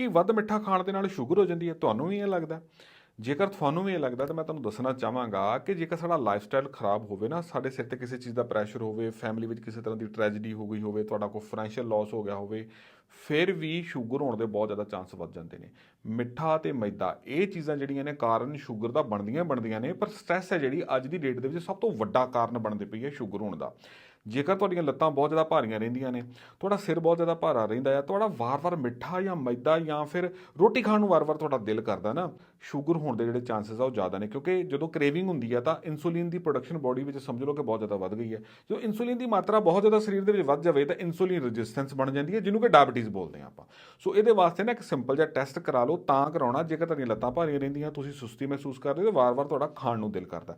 ਕਿ ਵੱਧ ਮਿੱਠਾ ਖਾਣ ਦੇ ਨਾਲ ਸ਼ੂਗਰ ਹੋ ਜਾਂਦੀ ਹੈ, ਤੁਹਾਨੂੰ ਵੀ ਇਹ ਲੱਗਦਾ ਜੇਕਰ ਤੁਹਾਨੂੰ ਵੀ ਇਹ ਲੱਗਦਾ ਤਾਂ ਮੈਂ ਤੁਹਾਨੂੰ ਦੱਸਣਾ ਚਾਹਾਂਗਾ ਕਿ ਜੇਕਰ ਸਾਡਾ ਲਾਈਫ ਸਟਾਈਲ ਖਰਾਬ ਹੋਵੇ ਨਾ, ਸਾਡੇ ਸਿਰ ਤੇ ਕਿਸੇ ਚੀਜ਼ ਦਾ ਪ੍ਰੈਸ਼ਰ ਹੋਵੇ ਫੈਮਿਲੀ ਵਿੱਚ ਕਿਸੇ ਤਰ੍ਹਾਂ ਦੀ ਟ੍ਰੈਜੇਡੀ ਹੋ ਗਈ ਹੋਵੇ, ਤੁਹਾਡਾ ਕੋਈ ਫਾਈਨੈਂਸ਼ੀਅਲ ਲਾਸ ਹੋ ਗਿਆ ਹੋਵੇ, ਫਿਰ ਵੀ ਸ਼ੂਗਰ ਹੋਣ ਦੇ ਬਹੁਤ ਜ਼ਿਆਦਾ ਚਾਂਸ ਵੱਧ ਜਾਂਦੇ ਨੇ। ਮਿੱਠਾ ਤੇ ਮੈਦਾ, ਇਹ ਚੀਜ਼ਾਂ ਜਿਹੜੀਆਂ ਨੇ ਕਾਰਨ ਸ਼ੂਗਰ ਦਾ ਬਣਦੀਆਂ ਬਣਦੀਆਂ ਨੇ, ਪਰ ਸਟ੍ਰੈਸ ਹੈ ਜਿਹੜੀ ਅੱਜ ਦੀ ਡੇਟ ਦੇ ਵਿੱਚ ਸਭ ਤੋਂ ਵੱਡਾ ਕਾਰਨ ਬਣਦੀ ਪਈ ਹੈ ਸ਼ੂਗਰ ਹੋਣ ਦਾ। ਜੇਕਰ ਤੁਹਾਡੀਆਂ ਲੱਤਾਂ ਬਹੁਤ ਜ਼ਿਆਦਾ ਭਾਰੀਆਂ ਰਹਿੰਦੀਆਂ ਨੇ, ਤੁਹਾਡਾ ਸਿਰ ਬਹੁਤ ਜ਼ਿਆਦਾ ਭਾਰਾ ਰਹਿੰਦਾ ਹੈ ਤੁਹਾਡਾ ਵਾਰ-ਵਾਰ ਮਿੱਠਾ ਜਾਂ ਮੈਦਾ ਜਾਂ ਫਿਰ ਰੋਟੀ ਖਾਣ ਨੂੰ ਵਾਰ-ਵਾਰ ਤੁਹਾਡਾ ਦਿਲ ਕਰਦਾ ਨਾ, ਸ਼ੂਗਰ ਹੋਣ ਦੇ ਜਿਹੜੇ ਚਾਂਸਸ ਆ ਉਹ ਜ਼ਿਆਦਾ ਨੇ, ਕਿਉਂਕਿ ਜਦੋਂ ਕ੍ਰੇਵਿੰਗ ਹੁੰਦੀ ਹੈ ਤਾਂ ਇਨਸੂਲਿਨ ਦੀ ਪ੍ਰੋਡਕਸ਼ਨ ਬੋਡੀ ਵਿੱਚ ਸਮਝ ਲਓ ਕਿ ਬਹੁਤ ਜ਼ਿਆਦਾ ਵੱਧ ਗਈ ਹੈ। ਜੋ ਇਨਸੂਲਿਨ ਦੀ ਮਾਤਰਾ ਬਹੁਤ ਜ਼ਿਆਦਾ ਸਰੀਰ ਦੇ ਵਿੱਚ ਵੱਧ ਜਾਵੇ ਤਾਂ ਇਨਸੂਲਿਨ ਰੈਜ਼ਿਸਟੈਂਸ ਬਣ ਜਾਂਦੀ ਹੈ, ਜਿਹਨੂੰ ਕਿ ਡਾਇਬੀਟੀਜ਼ ਬੋਲਦੇ ਆ ਆਪਾਂ। ਸੋ ਇਹਦੇ ਵਾਸਤੇ ਨਾ ਇੱਕ ਸਿੰਪਲ ਜਿਹਾ ਟੈਸਟ ਕਰਾ ਲਓ, ਤਾਂ ਕਰਾਉਣਾ, ਜੇਕਰ ਤੁਹਾਡੀਆਂ ਲੱਤਾਂ ਭਾਰੀਆਂ ਰਹਿੰਦੀਆਂ, ਤੁਸੀਂ ਸੁਸਤੀ ਮਹਿਸੂਸ ਕਰਦੇ ਹੋ ਤਾਂ ਵਾਰ-ਵਾਰ ਤੁਹਾਡਾ ਖਾਣ ਨੂੰ ਦਿਲ ਕਰਦਾ।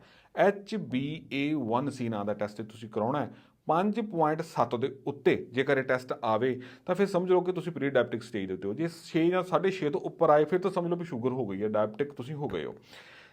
HbA1c ਨਾਂ ਦਾ ਟੈਸਟ ਤੁਸੀਂ ਕਰਾਉਣਾ ਹੈ 5.7 ਦੇ ਉੱਤੇ ਜੇਕਰ ਇਹ ਟੈਸਟ ਆਵੇ, ਤਾਂ ਫਿਰ ਸਮਝ ਲਓ ਕਿ ਤੁਸੀਂ ਪ੍ਰੀ ਡਾਇਬਟਿਕ ਸਟੇਜ ਦੇ ਉੱਤੇ ਹੋ। ਜੇ 6 ਜਾਂ 6.5 ਤੋਂ ਉੱਪਰ ਆਏ, ਫਿਰ ਤਾਂ ਸਮਝ ਲਓ ਵੀ ਸ਼ੂਗਰ ਹੋ ਗਈ ਹੈ ਡਾਇਬਟਿਕ ਤੁਸੀਂ ਹੋ ਗਏ ਹੋ।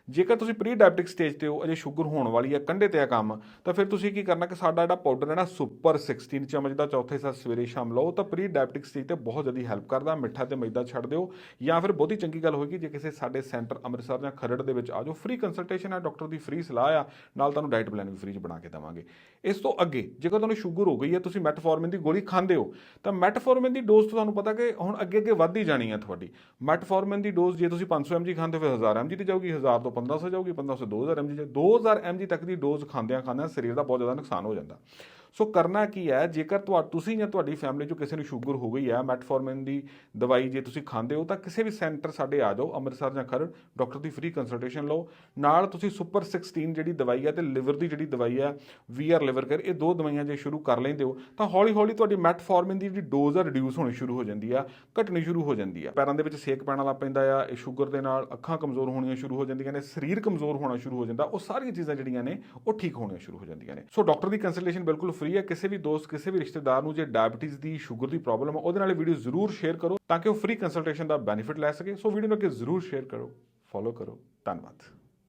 ਜੇਕਰ ਤੁਸੀਂ ਪ੍ਰੀ ਡਾਇਬਟਿਕ ਸਟੇਜ ਤੇ ਹੋ, ਅਜੇ ਸ਼ੂਗਰ ਹੋਣ ਵਾਲੀ ਹੈ ਕੰਡੇ ਤੇ ਆ ਕੰਮ, ਤਾਂ ਫਿਰ ਤੁਸੀਂ ਕੀ ਕਰਨਾ ਕਿ ਸਾਡਾ ਜਿਹੜਾ ਪਾਊਡਰ ਹੈ ਨਾ ਸੁਪਰ 16 ਚਮਚ ਦਾ ਚੌਥੇ ਸਾਲ ਸਵੇਰੇ ਸ਼ਾਮ ਲਓ, ਤਾਂ ਪ੍ਰੀ ਡਾਇਬਟਿਕ ਸਟੇਜ ਤੇ ਬਹੁਤ ਜ਼ਿਆਦਾ ਹੈਲਪ ਕਰਦਾ, ਮਿੱਠਾ ਤੇ ਮੈਦਾ ਛੱਡ ਦਿਓ, ਜਾਂ ਫਿਰ ਬਹੁਤੀ ਚੰਗੀ ਗੱਲ ਹੋਏਗੀ, ਜੇ ਕਿਸੇ ਸਾਡੇ ਸੈਂਟਰ ਅੰਮ੍ਰਿਤਸਰ ਜਾਂ ਖਰੜ ਦੇ ਵਿੱਚ ਆ ਜਾਓ ਫ੍ਰੀ ਕੰਸਲਟੇਸ਼ਨ ਹੈ ਡਾਕਟਰ ਦੀ ਫ੍ਰੀ ਸਲਾਹ ਆ, ਨਾਲ ਤੁਹਾਨੂੰ ਡਾਈਟ ਪਲਾਨ ਵੀ ਫ੍ਰੀ ਚ ਬਣਾ ਕੇ ਦੇਵਾਂਗੇ। ਇਸ ਤੋਂ ਅੱਗੇ, ਜੇਕਰ ਤੁਹਾਨੂੰ ਸ਼ੂਗਰ ਹੋ ਗਈ ਹੈ ਤੁਸੀਂ ਮੈਟਫੋਰਮਿਨ ਦੀ ਗੋਲੀ ਖਾਂਦੇ ਹੋ, ਤਾਂ ਮੈਟਫੋਰਮਿਨ ਦੀ ਡੋਜ਼ ਤੁਹਾਨੂੰ ਪਤਾ ਕਿ ਹੁਣ ਅੱਗੇ ਅੱਗੇ ਵੱਧਦੀ ਜਾਣੀ ਹੈ ਤੁਹਾਡੀ। ਮੈਟਫੋਰਮਿਨ ਦੀ ਡੋਜ਼ ਜੇ ਤੁਸੀਂ 500 mg ਖਾਂਦੇ ਹੋ, ਫਿਰ 1000 mg ਤੇ ਜਾਊਗੀ 1000 ਤੋਂ 1500 ਜਾਊਗੀ 1500 ਤੋਂ 2000 mg 2000 mg ਤੱਕ ਦੀ ਡੋਜ਼ ਖਾਂਦਿਆਂ ਖਾਂਦਿਆਂ ਸਰੀਰ ਦਾ ਬਹੁਤ ਜ਼ਿਆਦਾ ਨੁਕਸਾਨ ਹੋ ਜਾਂਦਾ। ਸੋ ਕਰਨਾ ਕੀ ਹੈ? ਜੇਕਰ ਤੁਹਾ, ਤੁਸੀਂ ਜਾਂ ਤੁਹਾਡੀ ਫੈਮਿਲੀ 'ਚੋਂ ਕਿਸੇ ਨੂੰ ਸ਼ੂਗਰ ਹੋ ਗਈ ਹੈ ਮੈਟਫੋਰਮਿਨ ਦੀ ਦਵਾਈ ਜੇ ਤੁਸੀਂ ਖਾਂਦੇ ਹੋ, ਤਾਂ ਕਿਸੇ ਵੀ ਸੈਂਟਰ ਸਾਡੇ ਆ ਜਾਓ, ਅੰਮ੍ਰਿਤਸਰ ਜਾਂ ਖਰੜ ਡਾਕਟਰ ਦੀ ਫ੍ਰੀ ਕੰਸਲਟੇਸ਼ਨ ਲਓ। ਨਾਲ ਤੁਸੀਂ ਸੁਪਰ 16 ਜਿਹੜੀ ਦਵਾਈ ਹੈ ਤੇ ਲਿਵਰ ਦੀ ਜਿਹੜੀ ਦਵਾਈ ਹੈ ਵੀਆਰ ਲਿਵਰ ਕਰ ਇਹ ਦੋ ਦਵਾਈਆਂ ਜੇ ਸ਼ੁਰੂ ਕਰ ਲੈਂਦੇ ਹੋ, ਤਾਂ ਹੌਲੀ ਹੌਲੀ ਤੁਹਾਡੀ ਮੈਟਫੋਰਮਿਨ ਦੀ ਜਿਹੜੀ ਡੋਜ਼ ਆ ਰਿਡਿਊਸ ਹੋਣੀ ਸ਼ੁਰੂ ਹੋ ਜਾਂਦੀ ਆ ਘਟਣੀ ਸ਼ੁਰੂ ਹੋ ਜਾਂਦੀ ਆ ਪੈਰਾਂ ਦੇ ਵਿੱਚ ਸੇਕ ਪੈਣਾ ਲੱਗ ਪੈਂਦਾ ਆ, ਇਹ ਸ਼ੂਗਰ ਦੇ ਨਾਲ ਅੱਖਾਂ ਕਮਜ਼ੋਰ ਹੋਣੀਆਂ ਸ਼ੁਰੂ ਹੋ ਜਾਂਦੀਆਂ ਨੇ, ਸਰੀਰ ਕਮਜ਼ੋਰ ਹੋਣਾ ਸ਼ੁਰੂ ਹੋ ਜਾਂਦਾ, ਉਹ ਸਾਰੀਆਂ ਚੀਜ਼ਾਂ ਜਿਹੜੀਆਂ ਨੇ, ਉਹ ਠੀਕ ਹੋਣੀਆਂ ਸ਼ੁਰੂ ਹੋ ਜਾਂਦੀਆਂ ਨੇ। ਸੋ ਡਾਕਟਰ ਦੀ ਕੰਸਲਟੇਸ਼ਨ ਬਿਲਕੁਲ ਫ੍ਰੀ ਹੈ, ਕਿਸੇ ਵੀ ਦੋਸਤ, ਕਿਸੇ ਵੀ ਰਿਸ਼ਤੇਦਾਰ ਨੂੰ ਜੇ ਡਾਇਬੀਟੀਜ਼ ਦੀ ਸ਼ੂਗਰ ਦੀ ਪ੍ਰੋਬਲਮ ਹੈ ਉਹਦੇ ਨਾਲ ਵੀਡੀਓ ਜ਼ਰੂਰ ਸ਼ੇਅਰ ਕਰੋ ਤਾਂ ਕਿ ਉਹ ਫ੍ਰੀ ਕੰਸਲਟੇਸ਼ਨ ਦਾ ਬੈਨੀਫਿਟ ਲੈ ਸਕੇ। ਸੋ ਵੀਡੀਓ ਨੂੰ ਅੱਗੇ ਜ਼ਰੂਰ ਸ਼ੇਅਰ ਕਰੋ ਫੋਲੋ ਕਰੋ, ਧੰਨਵਾਦ।